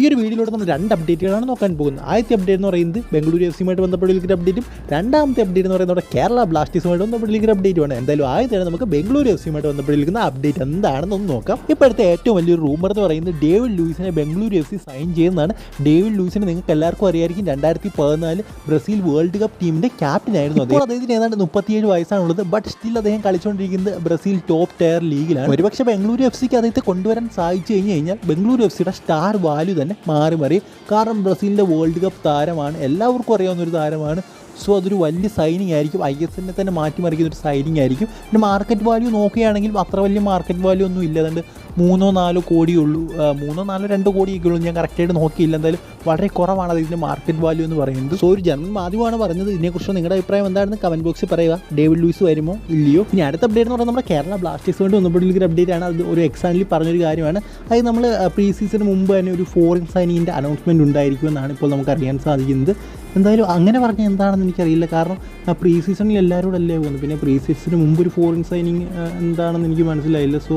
ഈ ഒരു വീഡിയോയിലൂടെ നമ്മൾ രണ്ട് അപ്ഡേറ്റുകളാണ് നോക്കാൻ പോകുന്നത്. ആദ്യത്തെ അപ്ഡേറ്റ് എന്ന് പറയുന്നത് ബംഗളൂരു എഫ് സിയുമായിട്ട് ബന്ധപ്പെട്ടുള്ള അപ്ഡേറ്റും രണ്ടാമത്തെ അപ്ഡേറ്റ് എന്ന് പറയുന്നത് കേരള ബ്ലാസ്റ്റേഴ്സുമായിട്ട് ബന്ധപ്പെട്ടുള്ള അപ്ഡേറ്റുമാണ് എന്തായാലും ആദ്യത്തെ നമുക്ക് ബംഗളൂരു എഫ് സിയുമായിട്ട് ബന്ധപ്പെട്ടിരിക്കുന്ന അപ്ഡേറ്റ് എന്താണെന്ന് ഒന്ന് നോക്കാം. ഇപ്പോഴത്തെ ഏറ്റവും വലിയൊരു റൂമർ എന്ന് പറയുന്നത് ഡേവിഡ് ലൂയിസിനെ ബംഗളൂരു എഫ് സി സൈൻ ചെയ്യുന്നതാണ്. ഡേവിഡ് ലൂയിസിനെ നിങ്ങൾക്ക് എല്ലാവർക്കും അറിയായിരിക്കും രണ്ടായിരത്തി പതിനാല് ബ്രസീൽ വേൾഡ് കപ്പ് ടീമിന്റെ ക്യാപ്റ്റൻ ആയിരുന്നു അദ്ദേഹം. അദ്ദേഹത്തിന് ഏതാണ്ട് മുപ്പത്തിയേഴ് വയസ്സാണുള്ളത് ബട്ട് സ്റ്റിൽ അദ്ദേഹം കളിച്ചുകൊണ്ടിരിക്കുന്നത് ബ്രസീൽ ടോപ്പ് ടയർ ലീഗിലാണ് ഒരുപക്ഷെ ബംഗളൂരു എഫ് സിക്ക് അദ്ദേഹത്തെ കൊണ്ടുവരാൻ സാധിച്ചു കഴിഞ്ഞു കഴിഞ്ഞാൽ ബംഗളൂരു എഫ് സിയുടെ സ്റ്റാർ വാല്യൂ തന്നെ മാറി മാറി. കാരണം ബ്രസീലിന്റെ വേൾഡ് കപ്പ് താരമാണ്. എല്ലാവർക്കും അറിയാവുന്ന ഒരു താരമാണ്. സോ അതൊരു വലിയ സൈനിങ് ആയിരിക്കും. ഐ എസ് എല്ലിനെ തന്നെ മാറ്റിമറിക്കുന്ന ഒരു സൈനിങ് ആയിരിക്കും. പിന്നെ മാർക്കറ്റ് വാല്യൂ നോക്കുകയാണെങ്കിൽ അത്ര വലിയ മാർക്കറ്റ് വാല്യൂ ഒന്നും ഇല്ല. അതുകൊണ്ട് മൂന്നോ നാലോ കോടിയുള്ളൂ. മൂന്നോ നാലോ രണ്ടോ കോടിയൊക്കെ ഉള്ളൂ ഞാൻ കറക്റ്റായിട്ട് നോക്കിയില്ല. എന്തായാലും വളരെ കുറവാണ് അത് ഇതിന്റെ മാർക്കറ്റ് വാല്യൂ എന്ന് പറയുന്നത്. സോ ഒരു ജർമ്മൻ മാധ്യമമാണ് പറഞ്ഞത് ഇതിനെക്കുറിച്ച് നിങ്ങളുടെ അഭിപ്രായം എന്താണെന്ന് കമന്റ് ബോക്സിൽ പറയുക. ഡേവിഡ് ലൂയിസ് വരുമോ? ഇല്ലയോ? ഇനി അടുത്ത അപ്ഡേറ്റ് എന്ന് പറയുന്നത് നമ്മുടെ കേരള ബ്ലാസ്റ്റേഴ്സ് വേണ്ടി ഒന്നുകൂടി അപ്ഡേറ്റ് ആണ്. അത് ഒരു എക്സാമ്പിൾ പറഞ്ഞൊരു കാര്യമാണ്. അത് നമ്മൾ പ്രീ സീസണിന് മുമ്പ് തന്നെ ഒരു ഫോറിൻ സൈനിങ്ങിന്റെ അനൗൺസ്മെന്റ് ഉണ്ടായിരിക്കുമെന്നാണ് ഇപ്പോൾ നമുക്ക് അറിയാൻ സാധിക്കുന്നത്. എന്തായാലും അങ്ങനെ പറഞ്ഞാൽ എന്താണെന്ന് എനിക്കറിയില്ല. കാരണം പ്രീ സീസണിൽ എല്ലാവരോടും അല്ലേ പോകുന്നത്? പിന്നെ പ്രീ സീസണിന് മുമ്പ് ഒരു ഫോറിൻ സൈനിങ് എന്താണെന്ന് എനിക്ക് മനസ്സിലായില്ല. സോ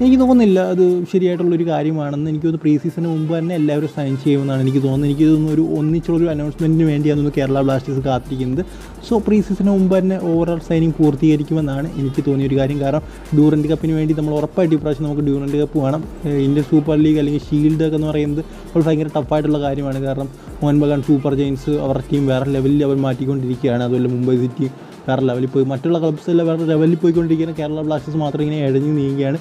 എനിക്ക് തോന്നുന്നില്ല അത് ശരിയായിട്ടുള്ളൊരു കാര്യമാണെന്ന്. എനിക്ക് തോന്നുന്നു പ്രീ സീസണിന് മുമ്പ് തന്നെ എല്ലാവരും സൈൻ ചെയ്യുമെന്നാണ് എനിക്ക് തോന്നുന്നത്. എനിക്ക് തോന്നുന്നു ഒരു ഒന്നിച്ചുള്ളൊരു അനൗൺസ്മെന്റിന് വേണ്ടിയാണ് കേരള ബ്ലാസ്റ്റേഴ്സ് കാത്തിരിക്കുന്നത്. സോ പ്രീ സീസണിന് മുമ്പ് തന്നെ ഓവറോൾ സൈനിങ് പൂർത്തീകരിക്കുമെന്നാണ് എനിക്ക് തോന്നിയ ഒരു കാര്യം. കാരണം ഡ്യൂറന്റ് കപ്പിന് വേണ്ടി നമ്മൾ ഉറപ്പായിട്ട് ഇപ്രാവശ്യം നമുക്ക് ഡ്യൂറന്റ് കപ്പ് വേണം. ഇന്ത്യൻ സൂപ്പർ ലീഗ് അല്ലെങ്കിൽ ഷീൽഡ് ഒക്കെ എന്ന് പറയുന്നത് ഒരു ഭയങ്കര ടഫായിട്ടുള്ള കാര്യമാണ്. കാരണം മോഹൻ ബഗാൻ സൂപ്പർ ജെയിൻസ് അവരുടെ ടീം വേറെ ലെവലിൽ അവർ മാറ്റിക്കൊണ്ടിരിക്കുകയാണ്. അതുപോലെ മുംബൈ സിറ്റി വേറെ ലെവലിൽ പോയി. മറ്റുള്ള ക്ലബ്സ് എല്ലാം വേറെ ലെവലിൽ പോയിക്കൊണ്ടിരിക്കുന്ന കേരള ബ്ലാസ്റ്റേഴ്സ് മാത്രം ഇങ്ങനെ ഇഴഞ്ഞു നീങ്ങുകയാണ്.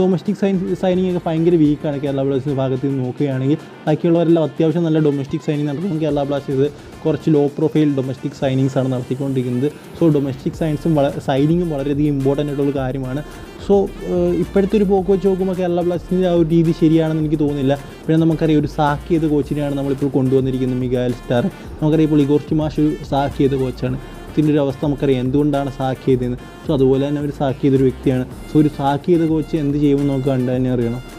ഡൊമസ്റ്റിക് സൈൻ സൈനിങ് ഒക്കെ ഭയങ്കര വീക്കാണ് കേരള ബ്ലാസ്റ്റേഴ്സ് ഭാഗത്ത് നിന്ന് നോക്കുകയാണെങ്കിൽ. ബാക്കിയുള്ളവരെല്ലാം അത്യാവശ്യം നല്ല ഡൊമസ്റ്റിക് സൈനിങ് നടത്തുന്നു കേരള ബ്ലാസ്റ്റേഴ്സ് കുറച്ച് ലോ പ്രൊഫൈൽ ഡൊമസ്റ്റിക് സൈനിങ്സ് ആണ് നടത്തിക്കൊണ്ടിരിക്കുന്നത്. സോ ഡൊമസ്റ്റിക് സയൻസും വളരെ സൈനിങ്ങും വളരെയധികം ഇമ്പോർട്ടന്റ് ആയിട്ടുള്ള കാര്യമാണ്. സോ ഇപ്പോഴത്തെ ഒരു പോക്ക് വെച്ച് നോക്കുമ്പോൾ കേരള ബ്ലാസ്റ്റേഴ്സിന്റെ ആ ഒരു രീതി ശരിയാണെന്ന് എനിക്ക് തോന്നുന്നില്ല. പിന്നെ നമുക്കറിയാം ഒരു സാക്ക് ചെയ്ത കോച്ചിനെയാണ് നമ്മളിപ്പോൾ കൊണ്ടുവന്നിരിക്കുന്നത് മിഗായൽ സ്റ്റാർ. നമുക്കറിയാം ഇപ്പോൾ ഇഗോർ കുറച്ച് ഒരു സാക്ക് ചെയ്ത കോച്ചാണ് ഇതിന്റെ ഒരു അവസ്ഥ നമുക്കറിയാം. എന്തുകൊണ്ടാണ് സാക്ക് ചെയ്തതെന്ന്? സോ അതുപോലെ തന്നെ ഒരു സാക്ക് ചെയ്തൊരു വ്യക്തിയാണ്. സോ ഒരു സാക്ക് ചെയ്ത കോച്ച് എന്ത് ചെയ്യുമെന്ന് നമുക്ക് കണ്ടു തന്നെ അറിയണം.